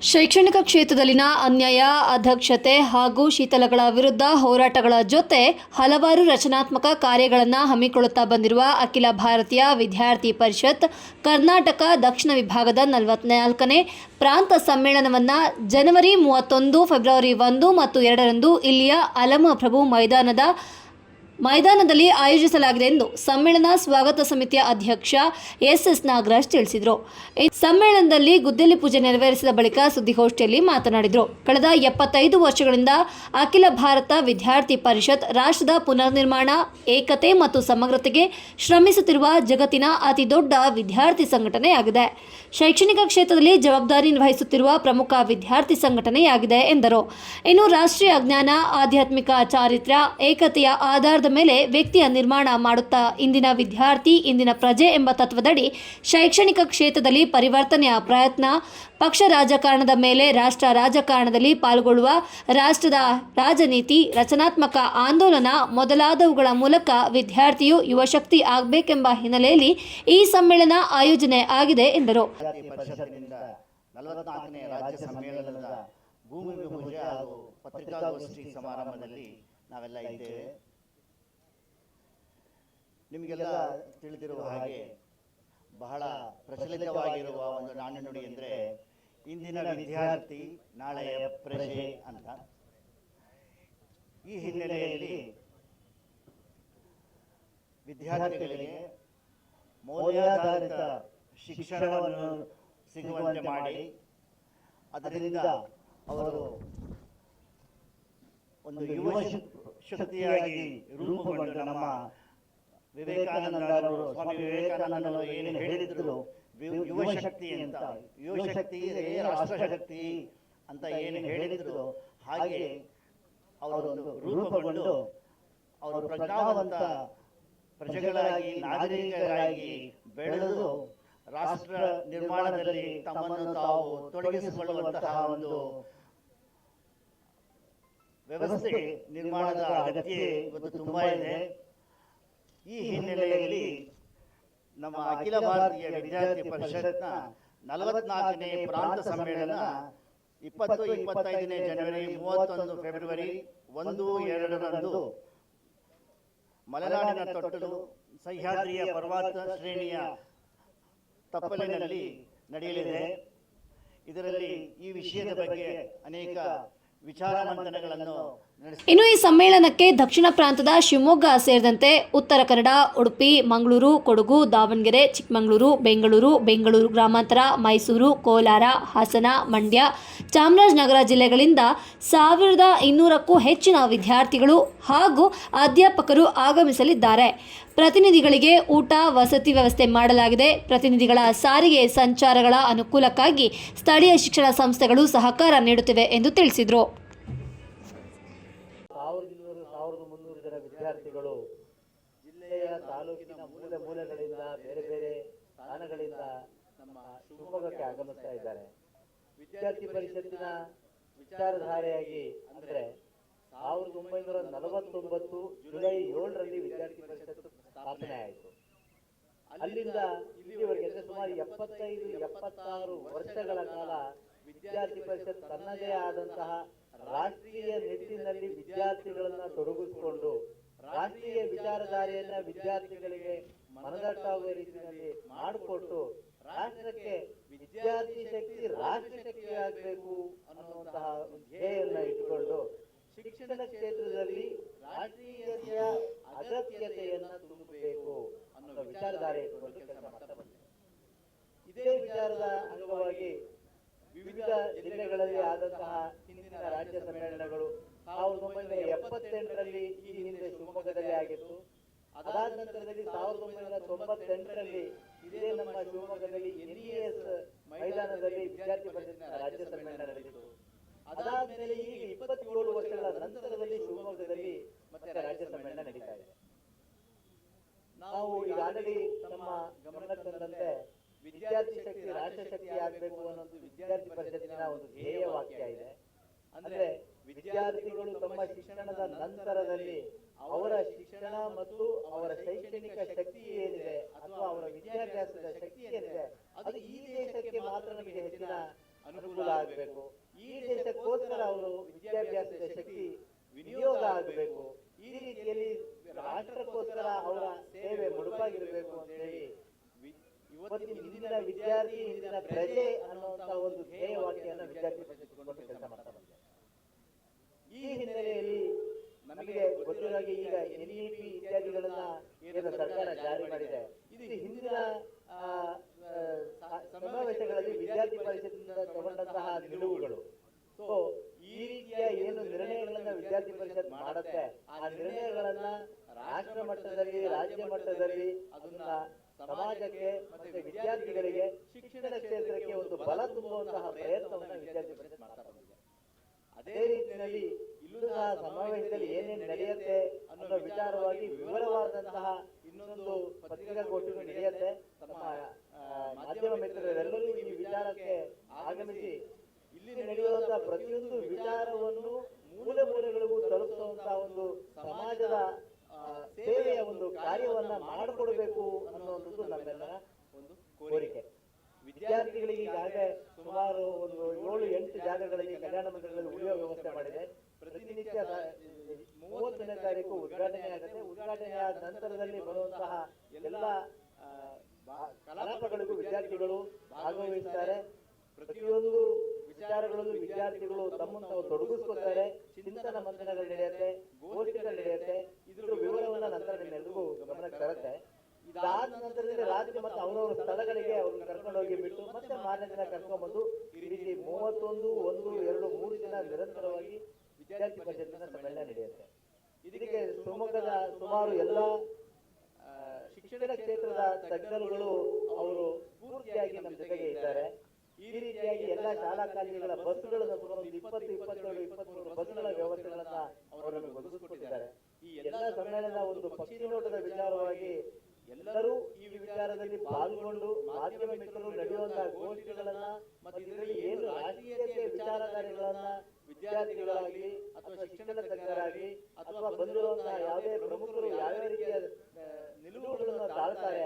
ಶೈಕ್ಷಣಿಕ ಕ್ಷೇತ್ರದಲ್ಲಿನ ಅನ್ಯಾಯ ಅಧ್ಯಕ್ಷತೆ ಹಾಗೂ ಶೀತಲಗಳ ವಿರುದ್ಧ ಹೋರಾಟಗಳ ಜೊತೆ ಹಲವಾರು ರಚನಾತ್ಮಕ ಕಾರ್ಯಗಳನ್ನು ಹಮ್ಮಿಕೊಳ್ಳುತ್ತಾ ಬಂದಿರುವ ಅಖಿಲ ಭಾರತೀಯ ವಿದ್ಯಾರ್ಥಿ ಪರಿಷತ್, ಕರ್ನಾಟಕ ದಕ್ಷಿಣ ವಿಭಾಗದ ನಲವತ್ನಾಲ್ಕನೇ ಪ್ರಾಂತ ಸಮ್ಮೇಳನವನ್ನು ಜನವರಿ ಮೂವತ್ತೊಂದು, ಫೆಬ್ರವರಿ ಒಂದು ಮತ್ತು ಎರಡರಂದು ಇಲ್ಲಿಯ ಅಲಮ ಪ್ರಭು ಮೈದಾನದ ಮೈದಾನದಲ್ಲಿ ಆಯೋಜಿಸಲಾಗಿದೆ ಎಂದು ಸಮ್ಮೇಳನ ಸ್ವಾಗತ ಸಮಿತಿಯ ಅಧ್ಯಕ್ಷ ಎಸ್ ಎಸ್ ನಾಗರಾಜ್ ತಿಳಿಸಿದರು. ಸಮ್ಮೇಳನದಲ್ಲಿ ಗುದ್ದಲಿ ಪೂಜೆ ನೆರವೇರಿಸಿದ ಬಳಿಕ ಸುದ್ದಿಗೋಷ್ಠಿಯಲ್ಲಿ ಮಾತನಾಡಿದರು. ಕಳೆದ ಎಪ್ಪತ್ತೈದು ವರ್ಷಗಳಿಂದ ಅಖಿಲ ಭಾರತ ವಿದ್ಯಾರ್ಥಿ ಪರಿಷತ್ ರಾಷ್ಟ್ರದ ಪುನರ್ನಿರ್ಮಾಣ, ಏಕತೆ ಮತ್ತು ಸಮಗ್ರತೆಗೆ ಶ್ರಮಿಸುತ್ತಿರುವ ಜಗತ್ತಿನ ಅತಿದೊಡ್ಡ ವಿದ್ಯಾರ್ಥಿ ಸಂಘಟನೆಯಾಗಿದೆ. ಶೈಕ್ಷಣಿಕ ಕ್ಷೇತ್ರದಲ್ಲಿ ಜವಾಬ್ದಾರಿ ನಿರ್ವಹಿಸುತ್ತಿರುವ ಪ್ರಮುಖ ವಿದ್ಯಾರ್ಥಿ ಸಂಘಟನೆಯಾಗಿದೆ ಎಂದರು. ಇನ್ನು ರಾಷ್ಟ್ರೀಯ ಜ್ಞಾನ, ಆಧ್ಯಾತ್ಮಿಕ ಚಾರಿತ್ರ್ಯ, ಏಕತೆಯ ಆಧಾರದ ಮೇಲೆ ವ್ಯಕ್ತಿಯ ನಿರ್ಮಾಣ ಮಾಡುತ್ತಾ ಇಂದಿನ ವಿದ್ಯಾರ್ಥಿ, ಇಂದಿನ ಪ್ರಜೆ ಎಂಬ ತತ್ವದಡಿ ಶೈಕ್ಷಣಿಕ ಕ್ಷೇತ್ರದಲ್ಲಿ ಪರಿವರ್ತನೆಯ ಪ್ರಯತ್ನ, ಪಕ್ಷ ರಾಜಕಾರಣದ ಮೇಲೆ ರಾಷ್ಟ್ರ ರಾಜಕಾರಣದಲ್ಲಿ ಪಾಲ್ಗೊಳ್ಳುವ ರಾಷ್ಟ್ರದ ರಾಜನೀತಿ, ರಚನಾತ್ಮಕ ಆಂದೋಲನ ಮೊದಲಾದವುಗಳ ಮೂಲಕ ವಿದ್ಯಾರ್ಥಿಯು ಯುವಶಕ್ತಿ ಆಗಬೇಕೆಂಬ ಹಿನ್ನೆಲೆಯಲ್ಲಿ ಈ ಸಮ್ಮೇಳನ ಆಯೋಜನೆ ಆಗಿದೆ ಎಂದರು. ಭೂಮಿ ಪೂಜೆ ಹಾಗೂ ಪತ್ರಿಕಾಗೋಷ್ಠಿ ಸಮಾರಂಭದಲ್ಲಿ ನಾವೆಲ್ಲ ಇದ್ದೇವೆ. ನಿಮಗೆಲ್ಲ ತಿಳಿದಿರುವ ಹಾಗೆ ಬಹಳ ಪ್ರಚಲಿತವಾಗಿರುವ ಒಂದು ನಾಣ್ಣುಡಿ ಅಂದರೆ ಇಂದಿನ ವಿದ್ಯಾರ್ಥಿ ನಾಳೆಯ ಪ್ರಜೆ ಅಂತ. ಈ ಹಿನ್ನೆಲೆಯಲ್ಲಿ ವಿದ್ಯಾರ್ಥಿಗಳಿಗೆ ಮೌಲ್ಯಾಧಾರಿತ ಶಿಕ್ಷಣವನ್ನು ಸಿಗುವಂತೆ ಮಾಡಿ ಅದರಿಂದ ಅವರು ಒಂದು ಯುವ ಶಕ್- ಶಕ್ತಿಯಾಗಿ ರೂಪುಗೊಂಡ ನಮ್ಮ ವಿವೇಕಾನಂದರು ಸ್ವಾಮಿ ವಿವೇಕಾನಂದರು ಏನೇನು ಹೇಳಿದ್ರು? ಯುವಶಕ್ತಿ ಯುವ ಶಕ್ತಿ ಅಂತ. ಯುವ ಶಕ್ತಿ ರಾಷ್ಟ್ರಶಕ್ತಿ ಅಂತ ಏನು ಹೇಳಿದ್ರು? ಹಾಗೆ ಅವರೊಂದು ರೂಪಗೊಂಡು ಅವರು ಪ್ರಜ್ಞಾವಂತ ಪ್ರಜೆಗಳಾಗಿ ನಾಗರಿಕರಾಗಿ ಬೆಳೆದು ರಾಷ್ಟ್ರ ನಿರ್ಮಾಣದಲ್ಲಿ ತಮ್ಮನ್ನು ತಾವು ತೊಡಗಿಸಿಕೊಳ್ಳುವಂತಹ ಒಂದು ವ್ಯವಸ್ಥೆ ನಿರ್ಮಾಣದ ಅಗತ್ಯ ಇವತ್ತು ತುಂಬಾ ಇದೆ. ಈ ಹಿನ್ನೆಲೆಯಲ್ಲಿ ನಮ್ಮ ಅಖಿಲ ಭಾರತೀಯ ವಿದ್ಯಾರ್ಥಿ ಪರಿಷತ್ನ ನಲವತ್ನಾಲ್ಕನೇ ಪ್ರಾಂತ ಸಮ್ಮೇಳನ ಇಪ್ಪತ್ತು ಇಪ್ಪತ್ತೈದನೇ ಜನವರಿ ಮೂವತ್ತೊಂದು ಫೆಬ್ರವರಿ ಒಂದು ಎರಡರಂದು ಮಲೆನಾಡಿನ ತೊಟ್ಟಲು ಸಹ್ಯಾದ್ರಿಯ ಪರ್ವತ ಶ್ರೇಣಿಯ ತಪ್ಪಲಿನಲ್ಲಿ ನಡೆಯಲಿದೆ. ಇದರಲ್ಲಿ ಈ ವಿಷಯದ ಬಗ್ಗೆ ಅನೇಕ ಇನ್ನು ಈ ಸಮ್ಮೇಳನಕ್ಕೆ ದಕ್ಷಿಣ ಪ್ರಾಂತದ ಶಿವಮೊಗ್ಗ ಸೇರಿದಂತೆ ಉತ್ತರ ಕನ್ನಡ, ಉಡುಪಿ, ಮಂಗಳೂರು, ಕೊಡಗು, ದಾವಣಗೆರೆ, ಚಿಕ್ಕಮಗಳೂರು, ಬೆಂಗಳೂರು ಬೆಂಗಳೂರು ಗ್ರಾಮಾಂತರ, ಮೈಸೂರು, ಕೋಲಾರ, ಹಾಸನ, ಮಂಡ್ಯ, ಚಾಮರಾಜನಗರ ಜಿಲ್ಲೆಗಳಿಂದ ಸಾವಿರದ ಇನ್ನೂರಕ್ಕೂ ಹೆಚ್ಚಿನ ವಿದ್ಯಾರ್ಥಿಗಳು ಹಾಗೂ ಅಧ್ಯಾಪಕರು ಆಗಮಿಸಲಿದ್ದಾರೆ. ಪ್ರತಿನಿಧಿಗಳಿಗೆ ಊಟ, ವಸತಿ ವ್ಯವಸ್ಥೆ ಮಾಡಲಾಗಿದೆ. ಪ್ರತಿನಿಧಿಗಳ ಸಾರಿಗೆ ಸಂಚಾರಗಳ ಅನುಕೂಲಕ್ಕಾಗಿ ಸ್ಥಳೀಯ ಶಿಕ್ಷಣ ಸಂಸ್ಥೆಗಳು ಸಹಕಾರ ನೀಡುತ್ತಿವೆ ಎಂದು ತಿಳಿಸಿದರು. ಮೂಲಗಳಿಂದ ಬೇರೆ ಬೇರೆ ಸ್ಥಾನಗಳಿಂದ ನಮ್ಮ ಶಿವಮೊಗ್ಗಕ್ಕೆ ಆಗಮಿಸ್ತಾ ಇದ್ದಾರೆ. ವಿದ್ಯಾರ್ಥಿ ಪರಿಷತ್ತಿನ ವಿಚಾರಧಾರೆಯಾಗಿ ಅಂದ್ರೆ ಸಾವಿರದ ಒಂಬೈನೂರ ನಲವತ್ತೊಂಬತ್ತು ಜುಲೈ ಏಳರಲ್ಲಿ ವಿದ್ಯಾರ್ಥಿ ಪರಿಷತ್ ಸ್ಥಾಪನೆ ಆಯಿತು. ಅಲ್ಲಿಂದ ಇಲ್ಲಿವರೆಗೆ ಸುಮಾರು ಎಪ್ಪತ್ತೈದು, ಎಪ್ಪತ್ತಾರು ವರ್ಷಗಳ ಕಾಲ ವಿದ್ಯಾರ್ಥಿ ಪರಿಷತ್ ತನ್ನದೇ ಆದಂತಹ ರಾಷ್ಟ್ರೀಯ ನಿಟ್ಟಿನಲ್ಲಿ ವಿದ್ಯಾರ್ಥಿಗಳನ್ನ ತೊಡಗಿಸಿಕೊಂಡು ರಾಷ್ಟ್ರೀಯ ವಿಚಾರಧಾರೆಯನ್ನ ವಿದ್ಯಾರ್ಥಿಗಳಿಗೆ ಮನದಟ್ಟಾಗುವ ರೀತಿಯಲ್ಲಿ ಮಾಡಿಕೊಟ್ಟು ರಾಷ್ಟ್ರಕ್ಕೆ ವಿದ್ಯಾರ್ಥಿ ಶಕ್ತಿ ರಾಷ್ಟ್ರ ಶಕ್ತಿ ಆಗಬೇಕು ಅನ್ನುವಂತಹ ಧ್ಯೇಯನ್ನ ಇಟ್ಟುಕೊಂಡು ಶಿಕ್ಷಣ ಕ್ಷೇತ್ರದಲ್ಲಿ ರಾಷ್ಟ್ರೀಯತೆಯ ಅಗತ್ಯತೆಯನ್ನು ತುಂಬಬೇಕು ಅನ್ನುವ ವಿಚಾರಧಾರೆ ಇಟ್ಟುಕೊಂಡು ಕೆಲಸ ಮಾಡ್ತಾ ಬಂದಿದೆ ಇದೇ ವಿಚಾರದ ಅಂಗವಾಗಿ ವಿವಿಧ ಜಿಲ್ಲೆಗಳಲ್ಲಿ ಆದಂತಹ ಹಿಂದಿನ ರಾಜ್ಯ ಸಮ್ಮೇಳನಗಳು ಸಾವಿರದ ಒಂಬೈನೂರ ಎಪ್ಪತ್ತೆಂಟರಲ್ಲಿ ಈ ಹಿಂದೆ ಶಿವಮೊಗ್ಗದಲ್ಲಿ ಆಗಿತ್ತು. ಅದಾದ ನಂತರದಲ್ಲಿ ಸಾವಿರದ ಒಂಬೈನೂರ ತೊಂಬತ್ತೆಂಟರಲ್ಲಿ ಇದೇ ನಮ್ಮ ಶಿವಮೊಗ್ಗದಲ್ಲಿ ಎನ್ಇಎಸ್ ಮೈದಾನದಲ್ಲಿ ವಿದ್ಯಾರ್ಥಿ ಪರಿಷತ್ತಿನ ರಾಜ್ಯ ಸಮ್ಮೇಳನ ನಡೆದಿತ್ತು. ಅದಾದ ಮೇಲೆ ಈಗ ಇಪ್ಪತ್ತೇಳು ವರ್ಷಗಳ ನಂತರದಲ್ಲಿ ಶಿವಮೊಗ್ಗದಲ್ಲಿ ಮತ್ತೆ ರಾಜ್ಯ ಸಮ್ಮೇಳನ ನಡೀತಾ ಇದೆ. ನಾವು ಈಗ ಆಲ್ರೆಡಿ ನಮ್ಮ ಗಮನಕ್ಕೆ ತಂದಂತೆ ವಿದ್ಯಾರ್ಥಿ ಶಕ್ತಿ, ರಾಷ್ಟ್ರ ಶಕ್ತಿ ಆಗಬೇಕು ಅನ್ನೋದು ವಿದ್ಯಾರ್ಥಿ ಪರಿಷತ್ತಿನ ಒಂದು ಧ್ಯೇಯ ವಾಕ್ಯ ಇದೆ. ಅಂದ್ರೆ ವಿದ್ಯಾರ್ಥಿಗಳು ತಮ್ಮ ಶಿಕ್ಷಣದ ನಂತರದಲ್ಲಿ ಅವರ ಶಿಕ್ಷಣ ಮತ್ತು ಅವರ ಶೈಕ್ಷಣಿಕ ಶಕ್ತಿ ಏನಿದೆ ಅಥವಾ ಅವರ ವಿದ್ಯಾಭ್ಯಾಸದ ಶಕ್ತಿ ಏನಿದೆ, ಅದು ಈ ದೇಶಕ್ಕೆ ಮಾತ್ರ ನಮಗೆ ಹೆಚ್ಚಿನ ಅನುಕೂಲ ಆಗಬೇಕು. ಈ ದೇಶಕ್ಕೋಸ್ಕರ ಅವರು ವಿದ್ಯಾಭ್ಯಾಸದ ಶಕ್ತಿ ವಿನಿಯೋಗ ಆಗಬೇಕು. ಈ ರೀತಿಯಲ್ಲಿ ರಾಷ್ಟ್ರಕ್ಕೋಸ್ಕರ ಅವರ ಸೇವೆ ಮುಡುಪಾಗಿರಬೇಕು ಅಂತ ಹೇಳಿ ಇವತ್ತಿನ ಇಂದಿನ ವಿದ್ಯಾರ್ಥಿ ಇಂದಿನ ಪ್ರಜೆ ಅನ್ನುವಂತ ಒಂದು ಧ್ಯೇಯ ವಾಕ್ಯವನ್ನು ವಿದ್ಯಾರ್ಥಿ ಕೆಲಸ ಮಾಡ್ತಾ ಬಂದಿದೆ ಈ ಹಿನ್ನೆಲೆಯಲ್ಲಿ ನಮಗೆ ಗೊತ್ತಿರೋ ಹಾಗೆ ಈಗ ಎನ್ ಇ ಪಿ ಇತ್ಯಾದಿಗಳನ್ನ ಕೇಂದ್ರ ಸರ್ಕಾರ ಜಾರಿ ಮಾಡಿದೆ. ಇದು ಹಿಂದಿನ ಸಮಾವೇಶಗಳಲ್ಲಿ ವಿದ್ಯಾರ್ಥಿ ಪರಿಷತ್ತಿನಿಂದ ತಗೊಂಡಂತಹ ನಿಲುವುಗಳು. ಸೊ ಈ ರೀತಿಯ ಏನು ನಿರ್ಣಯಗಳನ್ನ ವಿದ್ಯಾರ್ಥಿ ಪರಿಷತ್ ಮಾಡುತ್ತೆ, ಆ ನಿರ್ಣಯಗಳನ್ನ ರಾಷ್ಟ್ರ ಮಟ್ಟದಲ್ಲಿ, ರಾಜ್ಯ ಮಟ್ಟದಲ್ಲಿ ಅದನ್ನ ಸಮಾಜಕ್ಕೆ ಮತ್ತೆ ವಿದ್ಯಾರ್ಥಿಗಳಿಗೆ ಶಿಕ್ಷಣ ಕ್ಷೇತ್ರಕ್ಕೆ ಒಂದು ಬಲ ತುಂಬುವಂತಹ ಪ್ರಯತ್ನವನ್ನ ವಿದ್ಯಾರ್ಥಿ ಪರಿಷತ್ ಮಾಡ್ತಾ ಅದೇ ರೀತಿಯಲ್ಲಿ ಸಹ ಸಮಾವೇಶದಲ್ಲಿ ಏನೇನು ನಡೆಯುತ್ತೆ ಅನ್ನೋ ವಿಚಾರವಾಗಿ ವಿವರವಾದಂತಹ ಇನ್ನೊಂದು ಪತ್ರಿಕಾಗೋಷ್ಠಿಗಳು ನಡೆಯುತ್ತೆ. ತಮ್ಮ ಮಾಧ್ಯಮ ಮಿತ್ರರೆಲ್ಲರೂ ಈ ವಿಚಾರಕ್ಕೆ ಆಗಮಿಸಿ ಇಲ್ಲಿ ನಡೆಯುವಂತಹ ಪ್ರತಿಯೊಂದು ವಿಚಾರವನ್ನು ಮೂಲ ಮೂಲೆಗಳಿಗೂ ತಲುಪಿಸುವಂತಹ ಒಂದು ಸಮಾಜದ ಸೇವೆಯ ಒಂದು ಕಾರ್ಯವನ್ನ ಮಾಡಿಕೊಡ್ಬೇಕು ಅನ್ನುವಂಥದ್ದು ನಮ್ಮೆಲ್ಲರ ಒಂದು ಕೋರಿಕೆ. ವಿದ್ಯಾರ್ಥಿಗಳಿಗೆ ಈಗಾಗಲೇ ಸುಮಾರು ಒಂದು ಏಳು ಎಂಟು ಜಾಗಗಳಲ್ಲಿ ಕಲ್ಯಾಣ ಮಂದಿರಗಳಲ್ಲಿ ಉಳಿಯುವ ವ್ಯವಸ್ಥೆ ಮಾಡಿದೆ ಪ್ರತಿನಿತ್ಯ ಮೂವತ್ತನೇ ತಾರೀಕು ಉದ್ಘಾಟನೆ ಆಗುತ್ತೆ. ಉದ್ಘಾಟನೆ ಆದ ನಂತರದಲ್ಲಿ ಬರುವಂತಹ ಎಲ್ಲ ಕಲಾಪಗಳಿಗೂ ವಿದ್ಯಾರ್ಥಿಗಳು ಭಾಗವಹಿಸುತ್ತಾರೆ ಪ್ರತಿಯೊಂದು ವಿಚಾರಗಳಲ್ಲೂ ವಿದ್ಯಾರ್ಥಿಗಳು ತಮ್ಮನ್ನು ತಾವು ತೊಡಗಿಸ್ಕೊತಾರೆ ಚಿಂತನ ಮಂಥನಗಳು ನಡೆಯುತ್ತೆ ಗೋಷ್ಠಿಗಳು ನಡೆಯುತ್ತೆ. ಇದ್ರ ವಿವರವನ್ನ ನಂತರ ನಿಮ್ಮೆಲ್ಲರಿಗೂ ಗಮನಕ್ಕೆ ತರುತ್ತೆ. ಇದಾದ ನಂತರದಲ್ಲಿ ರಾತ್ರಿ ಮತ್ತೆ ಅವರವರ ಸ್ಥಳಗಳಿಗೆ ಅವ್ರನ್ನ ಕರ್ಕೊಂಡು ಹೋಗಿ ಬಿಟ್ಟು ಮತ್ತೆ ಮಾರನೇ ದಿನ ಕರ್ಕೊಂಡ್ಬಂದು ಈ ರೀತಿ ಮೂವತ್ತೊಂದು, ಒಂದು, ಎರಡು, ಮೂರು ದಿನ ನಿರಂತರವಾಗಿ ವಿದ್ಯಾರ್ಥಿ ಪರಿಷತ್ತಿನ ಸಮ್ಮೇಳನ ನಡೆಯುತ್ತೆ. ಇದಕ್ಕೆ ಶಿವಮೊಗ್ಗದ ಸುಮಾರು ಎಲ್ಲ ಶಿಕ್ಷಣ ಕ್ಷೇತ್ರದ ತಜ್ಞರುಗಳು ಅವರು ಪೂರ್ತಿಯಾಗಿ ನಮ್ಮ ಜೊತೆಗೆ ಇದ್ದಾರೆ. ಈ ರೀತಿಯಾಗಿ ಎಲ್ಲ ಶಾಲಾ ಕಾಲೇಜುಗಳ ಒಂದು ಇಪ್ಪತ್ತು, ಇಪ್ಪತ್ತೇಳು, ಇಪ್ಪತ್ಮೂರು ಬಸ್ಗಳ ವ್ಯವಸ್ಥೆಗಳನ್ನ ಅವರು ಒದಗಿಸಿಕೊಟ್ಟಿದ್ದಾರೆ. ಈ ಎಲ್ಲ ಸಮ್ಮೇಳನ ಒಂದು ಪಕ್ಷಿ ನೋಟದ ವಿಚಾರವಾಗಿ ಎಲ್ಲರೂ ಈ ವಿಚಾರದಲ್ಲಿ ಪಾಲ್ಗೊಂಡು ಮಾಧ್ಯಮ ಮಿತ್ರರು ನಡೆಯುವಂತಹ ಗೋಷ್ಠಿಗಳನ್ನ ಮತ್ತು ಇದರಲ್ಲಿ ಏನು ರಾಜಕೀಯ ವಿಚಾರಧಾರಿಗಳನ್ನ ವಿದ್ಯಾರ್ಥಿಗಳಾಗಲಿ ಅಥವಾ ಶಿಕ್ಷಣ ತಜ್ಞರಾಗಲಿ ಅಥವಾ ಬಂದಿರುವಂತಹ ಯಾವುದೇ ಪ್ರಮುಖರು ಯಾವ್ಯಾವ ರೀತಿಯ ನಿಲುವುಗಳನ್ನು ತಾಳ್ತಾರೆ